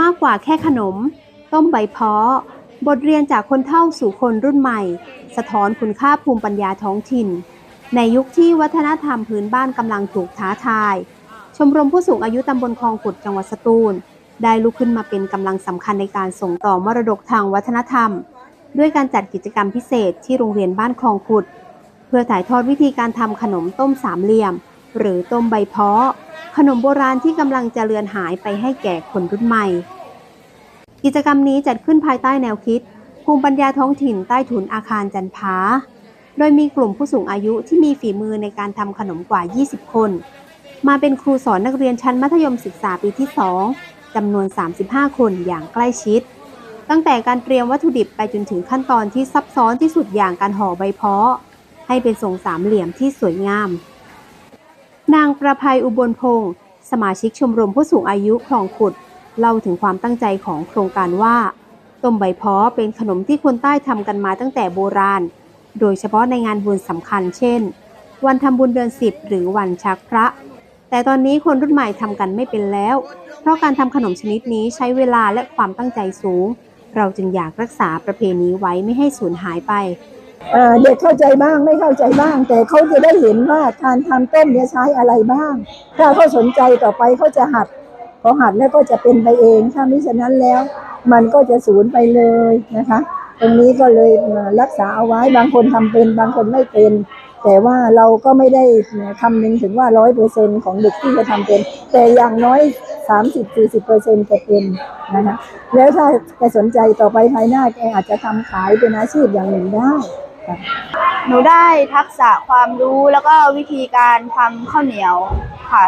มากกว่าแค่ขนม ต้มใบเพาะ บทเรียนจากคนเฒ่าสู่คนรุ่นใหม่ สะท้อนคุณค่าภูมิปัญญาท้องถิ่น ในยุคที่วัฒนธรรมพื้นบ้านกำลังถูกท้าทาย ชมรมผู้สูงอายุตำบลคลองขุดจังหวัดสตูล ได้ลุกขึ้นมาเป็นกำลังสำคัญในการส่งต่อมรดกทางวัฒนธรรม ด้วยการจัดกิจกรรมพิเศษที่โรงเรียนบ้านคลองขุด เพื่อถ่ายทอดวิธีการทำขนมต้มสามเหลี่ยม หรือต้มใบเพาะ ขนมโบราณที่กำลังจะเลือนหายไปให้แก่คนรุ่นใหม่ กิจกรรมนี้จัดขึ้นภายใต้แนวคิด ภูมิปัญญาท้องถิ่นใต้ถุนอาคารจันพาโดยมีกลุ่มผู้สูงอายุที่มีฝีมือในการทำขนมกว่า 20 คน มาเป็นครูสอนนักเรียนชั้นมัธยมศึกษาปีที่ 2จำนวน 35 คนอย่างใกล้ชิด ตั้งแต่การเตรียมวัตถุดิบไปจนถึงขั้นตอนที่ซับซ้อนที่สุดอย่างการห่อใบเพาะ ให้เป็นทรงสามเหลี่ยมที่สวยงาม นางประภัยอุบลพงศ์สมาชิกชมรมผู้สูงอายุคลองขุด เล่าถึงความตั้งใจของโครงการว่า ต้มใบพาะเป็นขนมที่คนใต้ทำกันมาตั้งแต่โบราณ โดยเฉพาะในงานบุญสำคัญเช่น วันทำบุญเดือนสิบหรือวันชักพระ แต่ตอนนี้คนรุ่นใหม่ทำกันไม่เป็นแล้ว เพราะการทำขนมชนิดนี้ใช้เวลาและความตั้งใจสูง เราจึงอยากรักษาประเพณีไว้ไม่ให้สูญหายไป เด็กเข้าใจบ้างไม่เข้าใจบ้าง แต่เขาจะได้เห็นว่าการทำต้มเนี่ยใช้อะไรบ้าง ถ้าเขาสนใจต่อไปเขาจะหัดพอหัดแล้วก็จะเป็นไปเองถ้ามิฉะนั้นแล้ว มันก็จะสูญไปเลยนะคะ ตรงนี้ก็เลยรักษาเอาไว้บางคนทำเป็น บางคนไม่เป็น แต่ว่าเราก็ไม่ได้คำนึงถึงว่าร้อยเปอร์เซ็นของเด็กที่จะทำเป็น แต่อย่างน้อย30-40เปอร์เซ็นจะเป็นนะคะแล้วถ้าแกสนใจต่อไปภายหน้าแกอาจจะทำขายเป็นอาชีพอย่างหนึ่งได้ หนูได้ทักษะความรู้แล้วก็วิธีการทำข้าวเหนียวค่ะ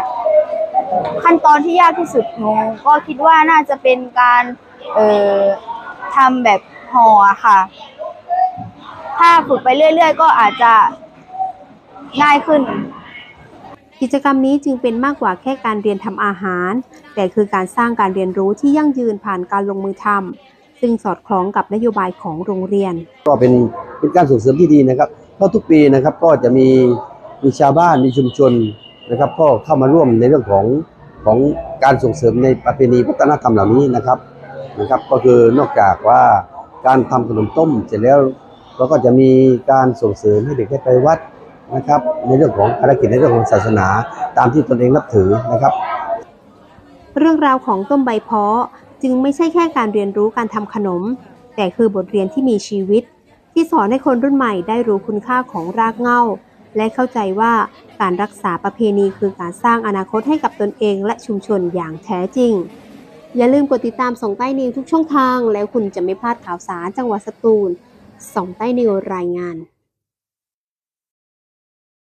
ขั้นตอนที่ยากที่สุดหนูก็คิดว่าน่าจะเป็นการเอ่อทำแบบห่อค่ะ ถ้าฝึกไปเรื่อยๆ ก็อาจจะง่ายขึ้น กิจกรรมนี้จึงเป็นมากกว่าแค่การเรียนทำอาหาร แต่คือการสร้างการเรียนรู้ที่ยั่งยืนผ่านการลงมือทำซึ่งสอดคล้องกับนโยบายของโรงเรียน ก็เป็น เป็นการส่งเสริมที่ดีนะครับเพราะทุกปีนะครับก็จะมีมีชาวบ้านมีชุมชนนะครับก็เข้ามาร่วมในเรื่องของของการส่งเสริมในประเพณีวัฒนธรรมเหล่านี้นะครับนะครับ ก็คือนอกจากว่าการทำขนมต้มเสร็จแล้วเราก็จะมีการส่งเสริมให้เด็กได้ไปวัดนะครับ ในเรื่องของภารกิจในเรื่องของศาสนาตามที่ตนเองนับถือนะครับ เรื่องราวของต้มใบเพาะจึงไม่ใช่แค่การเรียนรู้การทำขนม แต่คือบทเรียนที่มีชีวิต ที่สอนให้คนรุ่นใหม่ได้รู้คุณค่าของรากเหง้า และเข้าใจว่าการรักษาประเพณีคือการสร้างอนาคตให้กับตนเองและชุมชนอย่างแท้จริง อย่าลืมกดติดตามส่องใต้นิวทุกช่องทาง แล้วคุณจะไม่พลาดข่าวสารจังหวัดสตูลส่องใต้นิวรายงาน